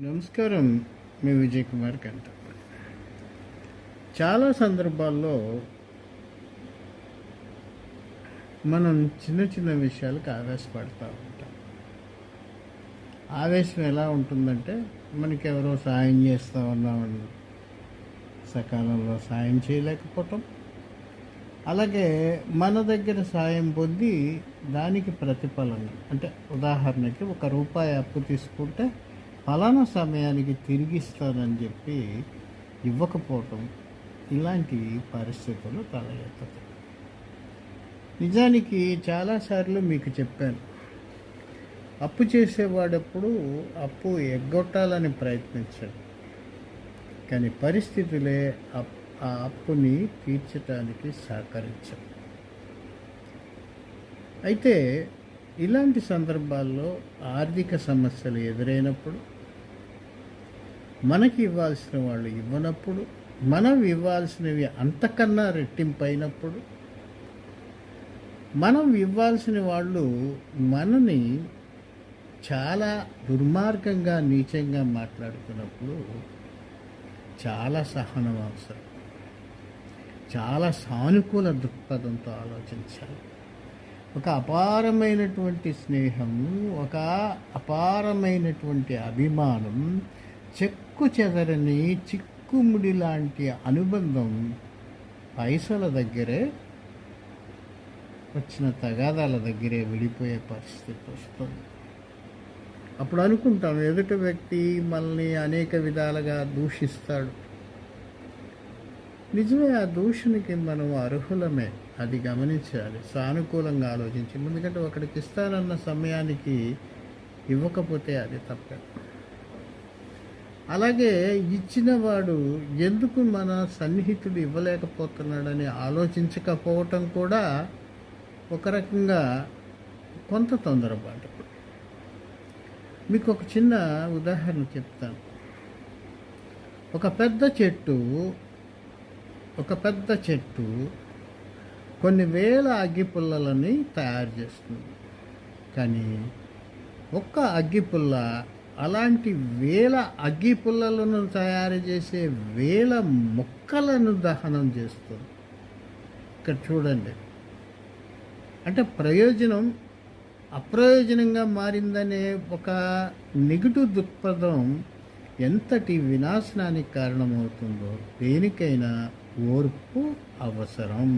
నమస్కారం మీ విజయ్ కుమార్ కంట. చాలా సందర్భాల్లో మనం చిన్న చిన్న విషయాలకు ఆవేశపడుతూ ఉంటాం. ఆవేశం ఎలా ఉంటుందంటే మనకి ఎవరో సాయం చేస్తూ ఉన్నామని సకాలంలో సాయం చేయలేకపోవటం. అలాగే మన దగ్గర సాయం పొంది దానికి ప్రతిఫలన. అంటే ఉదాహరణకి ఒక రూపాయి అప్పు తీసుకుంటే ఫలానా సమయానికి తిరిగిస్తానని చెప్పి ఇవ్వకపోవటం ఇలాంటి పరిస్థితులు తల ఎత్తుతాయి. నిజానికి చాలాసార్లు మీకు చెప్పాను. అప్పు చేసేవాడప్పుడు అప్పు ఎగ్గొట్టాలని ప్రయత్నించాడు. కానీ పరిస్థితులే అప్- ఆ అప్పుని తీర్చడానికి సహకరించాం అయితే ఇలాంటి సందర్భాల్లో ఆర్థిక సమస్యలు ఎదురైనప్పుడు మనకి ఇవ్వాల్సిన వాళ్ళు ఇవ్వనప్పుడు మనం ఇవ్వాల్సినవి అంతకన్నా రెట్టింపైనప్పుడు మనం ఇవ్వాల్సిన వాళ్ళు మనని చాలా దుర్మార్గంగా నీచంగా మాట్లాడుకున్నప్పుడు చాలా సహనం అవసరం. చాలా సానుకూల దృక్పథంతో ఆలోచించాలి. ఒక అపారమైనటువంటి స్నేహం ఒక అపారమైనటువంటి అభిమానం చెక్కు చెదరని చిక్కుముడి లాంటి అనుబంధం పైసల దగ్గరే వచ్చిన తగాదాల దగ్గరే విడిపోయే పరిస్థితి వస్తుంది. అప్పుడు అనుకుంటాం ఎదుటి వ్యక్తి మనల్ని అనేక విధాలుగా దూషిస్తాడు. నిజమే ఆ దూషణకి మనం అర్హులమే అది గమనించాలి. సానుకూలంగా ఆలోచించి ఎందుకంటే ఒకడికి ఇస్తానన్న సమయానికి ఇవ్వకపోతే అది తప్పదు. అలాగే ఇచ్చిన వాడు ఎందుకు మన సన్నిహితుడు ఇవ్వలేకపోతున్నాడని ఆలోచించకపోవటం కూడా ఒక రకంగా కొంత తొందరపాటు. మీకు ఒక చిన్న ఉదాహరణ చెప్తాను. ఒక పెద్ద చెట్టు ఒక పెద్ద చెట్టు కొన్ని వేల అగ్గిపుల్లలని తయారు చేస్తుంది. కానీ ఒక్క అగ్గిపుల్ల అలాంటి వేల అగ్గిపుల్లలను తయారు చేసే వేల మొక్కలను దహనం చేస్తుంది. ఇక్కడ చూడండి. అంటే ప్రయోజనం అప్రయోజనంగా మారిందనే ఒక నెగిటివ్ దృక్పథం ఎంతటి వినాశనానికి కారణమవుతుందో దేనికైనా ఓర్పు అవసరం.